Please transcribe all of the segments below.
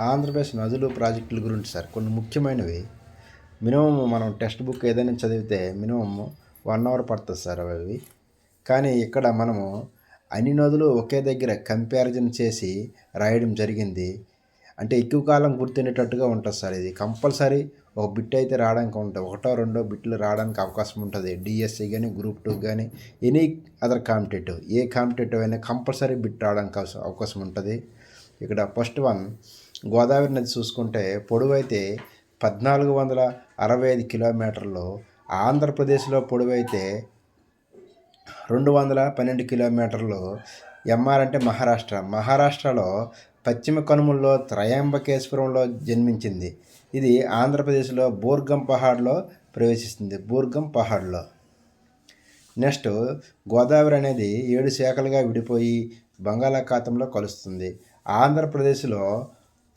ఆంధ్రప్రదేశ్ నదులు ప్రాజెక్టుల గురించి సార్ కొన్ని ముఖ్యమైనవి. మినిమం మనం టెక్స్ట్ బుక్ ఏదైనా చదివితే మినిమం వన్ అవర్ పడుతుంది సార్ అవి. కానీ ఇక్కడ మనము అన్ని నదులు ఒకే దగ్గర కంపారిజన్ చేసి రాయడం జరిగింది. అంటే ఎక్కువ కాలం గుర్తుండేటట్టుగా ఉంటుంది సార్ ఇది. కంపల్సరీ ఒక బిట్ అయితే రావడానికి ఉంటుంది. ఒకటో రెండో బిట్లు రావడానికి అవకాశం ఉంటుంది. డిఎస్సి కానీ గ్రూప్ టూ కానీ any other competitive a competitive అయినా కంపల్సరీ బిట్ రావడానికి అవస- అవకాశం ఉంటుంది. ఇక్కడ ఫస్ట్ వన్ గోదావరి నది చూసుకుంటే పొడవైతే పద్నాలుగు వందల అరవై ఐదు కిలోమీటర్లు. ఆంధ్రప్రదేశ్లో పొడవైతే రెండు వందల పన్నెండు కిలోమీటర్లు. ఎంఆర్ అంటే మహారాష్ట్ర. మహారాష్ట్రలో పశ్చిమ కనుమల్లో త్రయంబకేశ్వరంలో జన్మించింది. ఇది ఆంధ్రప్రదేశ్లో బూర్గం పహాడ్లో ప్రవేశిస్తుంది. బూర్గం పహాడ్లో. నెక్స్ట్ గోదావరి అనేది ఏడు శాఖలుగా విడిపోయి బంగాళాఖాతంలో కలుస్తుంది. ఆంధ్రప్రదేశ్లో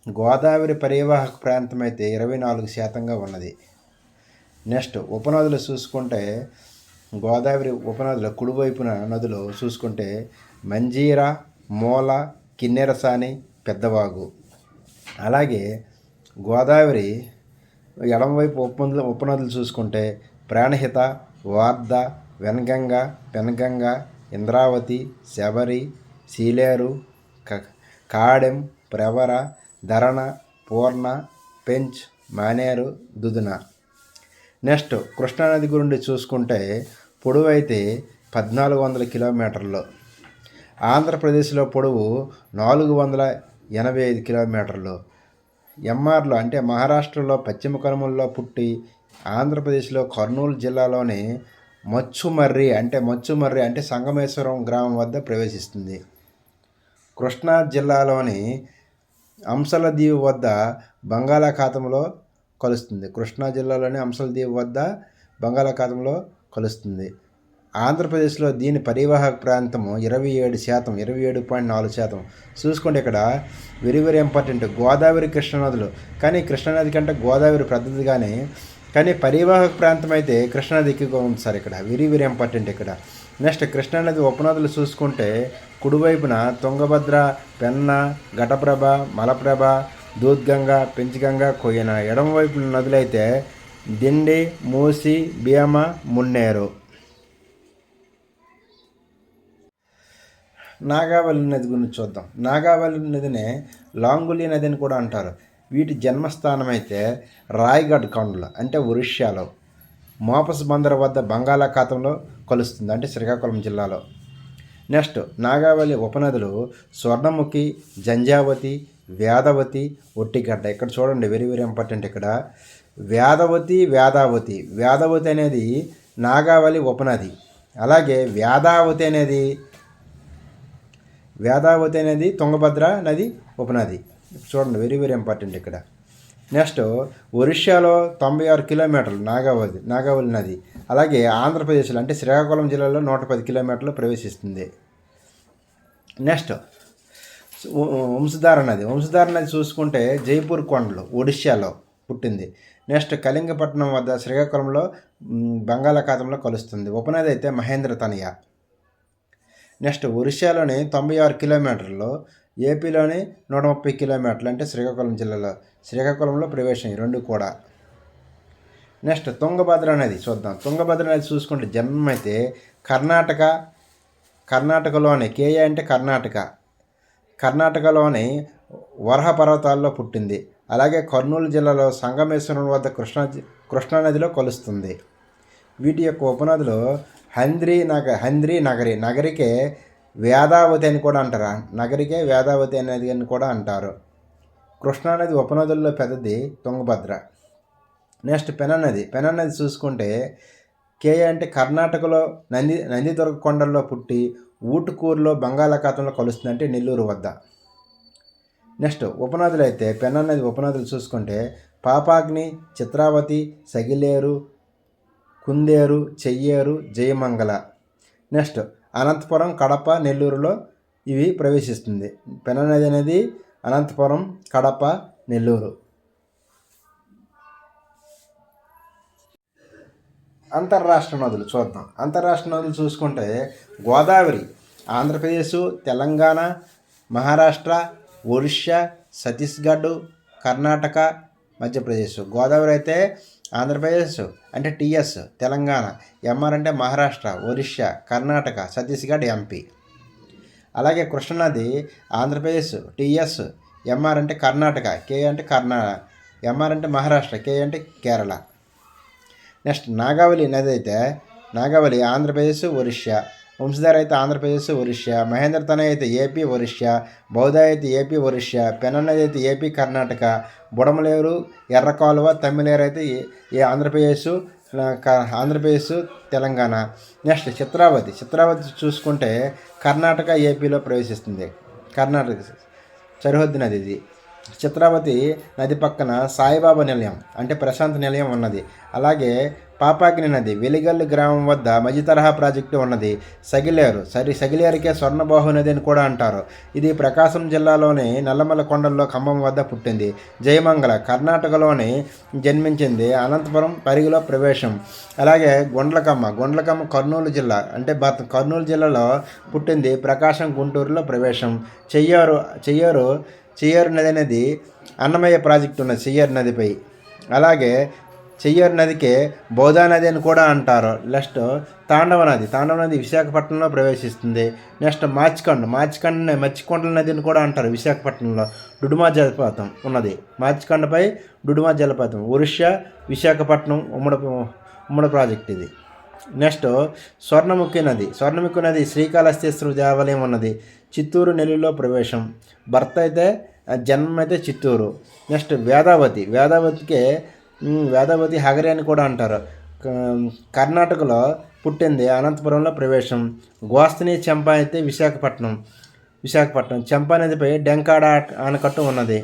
గోదావరి పరివాహక ప్రాంతం అయితే ఇరవై నాలుగు శాతంగా ఉన్నది. నెక్స్ట్ ఉపనదులు చూసుకుంటే గోదావరి ఉపనదుల కుడివైపున నదులు చూసుకుంటే మంజీరా మూల కిన్నెరసాని పెద్దవాగు. అలాగే గోదావరి ఎడమవైపు ఉపనదులు ఉపనదులు చూసుకుంటే ప్రాణహిత వార్ధ వెనగంగ పెనగంగ ఇంద్రావతి శబరి సీలేరు క- కాడెం ప్రవర ధరణ పూర్ణ పెంచ్ మానేరు దుదున. నెక్స్ట్ కృష్ణానది గురించి చూసుకుంటే పొడవు అయితే పద్నాలుగు వందల కిలోమీటర్లు. ఆంధ్రప్రదేశ్లో పొడవు నాలుగు వందల ఎనభై ఐదు కిలోమీటర్లు. ఎంఆర్లో అంటే మహారాష్ట్రలో పశ్చిమ కనుమల్లో పుట్టి ఆంధ్రప్రదేశ్లో కర్నూలు జిల్లాలోని మచ్చుమర్రి అంటే మచ్చుమర్రి అంటే సంగమేశ్వరం గ్రామం వద్ద ప్రవేశిస్తుంది. కృష్ణా జిల్లాలోని అంశల దీవి వద్ద బంగాళాఖాతంలో కలుస్తుంది. కృష్ణా జిల్లాలోని అంశల దీవి వద్ద బంగాళాఖాతంలో కలుస్తుంది. ఆంధ్రప్రదేశ్లో దీని పరివాహక ప్రాంతము ఇరవై ఏడు శాతం ఇరవై ఏడు పాయింట్ నాలుగు శాతం. చూసుకోండి ఇక్కడ వెరీ వెరీ ఇంపార్టెంట్ గోదావరి కృష్ణానదులు కానీ కృష్ణానది కంటే గోదావరి పెద్దది కానీ కానీ పరివాహక ప్రాంతం అయితే కృష్ణానది ఎక్కువగా ఉంది సార్ ఇక్కడ. వెరీ వెరీ ఇంపార్టెంట్ ఇక్కడ నెక్స్ట్ కృష్ణానది ఉపనదులు చూసుకుంటే కుడివైపున తుంగభద్ర పెన్న ఘటప్రభ మలప్రభ దూద్గంగ పెంచగంగ కొయ్యన. ఎడమవైపున నదులైతే దిండి మూసి భీమ మున్నేరు. నాగావళి నది గురించి చూద్దాం. నాగావళి నదినే లాంగులి నది అని కూడా అంటారు. వీటి జన్మస్థానం అయితే రాయ్గఢ్ కొండలు అంటే ఒరిస్సాలో. మోపస్ బందర్ వద్ద బంగాళాఖాతంలో కలుస్తుంది అంటే శ్రీకాకుళం జిల్లాలో. నెక్స్ట్ నాగావళి ఉపనదులు స్వర్ణముఖి జంజావతి వేదవతి ఒట్టిగడ్డ. ఇక్కడ చూడండి వెరీ వెరీ ఇంపార్టెంట్ ఇక్కడ. వేదవతి వేదావతి వేదవతి అనేది నాగావళి ఉపనది. అలాగే వేదావతి అనేది వేదావతి అనేది తుంగభద్ర నది ఉపనది. చూడండి వెరీ వెరీ ఇంపార్టెంట్ ఇక్కడ. నెక్స్ట్ ఒరిస్సాలో తొంభై ఆరు కిలోమీటర్లు నాగావళి నాగావళి నది. అలాగే ఆంధ్రప్రదేశ్లో అంటే శ్రీకాకుళం జిల్లాలో నూట పది కిలోమీటర్లు ప్రవేశిస్తుంది. నెక్స్ట్ వంశధార నది. వంశధార నది చూసుకుంటే జైపూర్ కొండలు ఒడిశాలో పుట్టింది. నెక్స్ట్ కళింగపట్నం వద్ద శ్రీకాకుళంలో బంగాళాఖాతంలో కలుస్తుంది. ఉపనది అయితే మహేంద్ర తనయ నెక్స్ట్ ఒరిస్సాలోని తొంభై ఆరు కిలోమీటర్లు ఏపీలోని నూట ముప్పై కిలోమీటర్లు అంటే శ్రీకాకుళం జిల్లాలో శ్రీకాకుళంలో ప్రవేశం రెండు కూడా. నెక్స్ట్ తుంగభద్ర నది చూద్దాం. తుంగభద్ర నది చూసుకుంటే జన్మం అయితే కర్ణాటక కర్ణాటకలోని కేయ అంటే కర్ణాటక. కర్ణాటకలోని వరహ పర్వతాల్లో పుట్టింది. అలాగే కర్నూలు జిల్లాలో సంగమేశ్వరం వద్ద కృష్ణా కృష్ణానదిలో కలుస్తుంది. వీటి యొక్క ఉపనదులు హంద్రి నగ హంద్రి నగరి నగరికే వేదావతి అని కూడా అంటారు? నగరికే వేదావతి అనేది అని కూడా అంటారు. కృష్ణానది ఉపనదుల్లో పెద్దది తుంగభద్ర. నెక్స్ట్ పెనన్నది. నది నది చూసుకుంటే కే అంటే కర్ణాటకలో నంది నందిదుర్గ కొండల్లో పుట్టి ఊటుకూరులో బంగాళాఖాతంలో కలుస్తుంది అంటే నెల్లూరు వద్ద. నెక్స్ట్ ఉపనదులు అయితే పెనన్నది నది ఉపనదులు చూసుకుంటే పాపాగ్ని చిత్రావతి సగిలేరు కుందేరు చెయ్యేరు జయమంగళ. నెక్స్ట్ అనంతపురం కడప నెల్లూరులో ఇవి ప్రవేశిస్తుంది. పెన నది అనేది అనంతపురం కడప నెల్లూరు. అంతర్రాష్ట్ర నదులు చూద్దాం. అంతర్రాష్ట్ర నదులు చూసుకుంటే గోదావరి ఆంధ్రప్రదేశ్ తెలంగాణ మహారాష్ట్ర ఒరిస్సా ఛత్తీస్గఢ్ కర్ణాటక మధ్యప్రదేశ్. గోదావరి అయితే ఆంధ్రప్రదేశ్ అంటే టీఎస్ తెలంగాణ ఎంఆర్ అంటే మహారాష్ట్ర ఒరిస్సా కర్ణాటక ఛత్తీస్గఢ్ ఎంపీ. అలాగే కృష్ణానది ఆంధ్రప్రదేశ్ టిఎస్ ఎంఆర్ అంటే కర్ణాటక కే అంటే కర్ణాటక ఎంఆర్ అంటే మహారాష్ట్ర కే అంటే కేరళ. నెక్స్ట్ నాగావళి నది అయితే నాగావళి ఆంధ్రప్రదేశ్ ఒరిస్సా. వంశధార అయితే ఆంధ్రప్రదేశ్ ఒరిస్సా మహేంద్ర తనయ్ అయితే ఏపీ ఒరిస్సా బౌద్ధ అయితే ఏపీ ఒరిస్సా పెనన్నది అయితే ఏపీ కర్ణాటక బుడమలేరు ఎర్రకాలువ తమిళేరు అయితే ఏ- ఆంధ్రప్రదేశ్ క- ఆంధ్రప్రదేశ్ తెలంగాణ. నెక్స్ట్ చిత్రావతి. చిత్రావతి చూసుకుంటే కర్ణాటక ఏపీలో ప్రవేశిస్తుంది. కర్ణాటక సరిహద్దు నది ఇది చిత్రావతి నది పక్కన సాయిబాబా నిలయం అంటే ప్రశాంత్ నిలయం ఉన్నది. అలాగే పాపాగ్ని నది వెలిగల్లు గ్రామం వద్ద మధ్య తరహా ప్రాజెక్టు ఉన్నది. సగిలేరు సరి సగిలేరుకే స్వర్ణబాహు నది అని కూడా అంటారు. ఇది ప్రకాశం జిల్లాలోని నల్లమల కొండల్లో ఖమ్మం వద్ద పుట్టింది. జయమంగళ కర్ణాటకలోని జన్మించింది అనంతపురం పరిగిలో ప్రవేశం. అలాగే గుండ్లకమ్మ గుండ్లకమ్మ కర్నూలు జిల్లా అంటే బత కర్నూలు జిల్లాలో పుట్టింది ప్రకాశం గుంటూరులో ప్రవేశం. చెయ్యారు చెయ్యారు చెయ్యారు నది అనేది అన్నమయ్య ప్రాజెక్టు ఉన్నది చెయ్యారు నదిపై. అలాగే చెయ్యారు నదికే బోధా నది అని కూడా అంటారు. నెక్స్ట్ తాండవ నది. తాండవ నది విశాఖపట్నంలో ప్రవేశిస్తుంది. నెక్స్ట్ మాచికొండ. మాచికొండ మచ్చికొండల నది అని కూడా అంటారు విశాఖపట్నంలో. డుడుమా జలపాతం ఉన్నది. మాచికొండపై డుడుమా జలపాతం. ఒరిస్సా విశాఖపట్నం ఉమ్మడి ఉమ్మడి ప్రాజెక్ట్ ఇది. నెక్స్ట్ స్వర్ణముఖి నది. స్వర్ణముఖి నది శ్రీకాళహస్తేశ్వర దేవాలయం ఉన్నది. చిత్తూరు నెల్లిలో ప్రవేశం. భర్త అయితే జన్మ జన్మం అయితే చిత్తూరు. నెక్స్ట్ వేదావతి. వేదావతికే వేదావతి హగరి అని కూడా అంటారు. కర్ణాటకలో పుట్టింది అనంతపురంలో ప్రవేశం. గోస్తని చెంప అయితే విశాఖపట్నం. విశాఖపట్నం. చెంపా నదిపై డెంకాడ ఆనకట్టు ఉన్నది.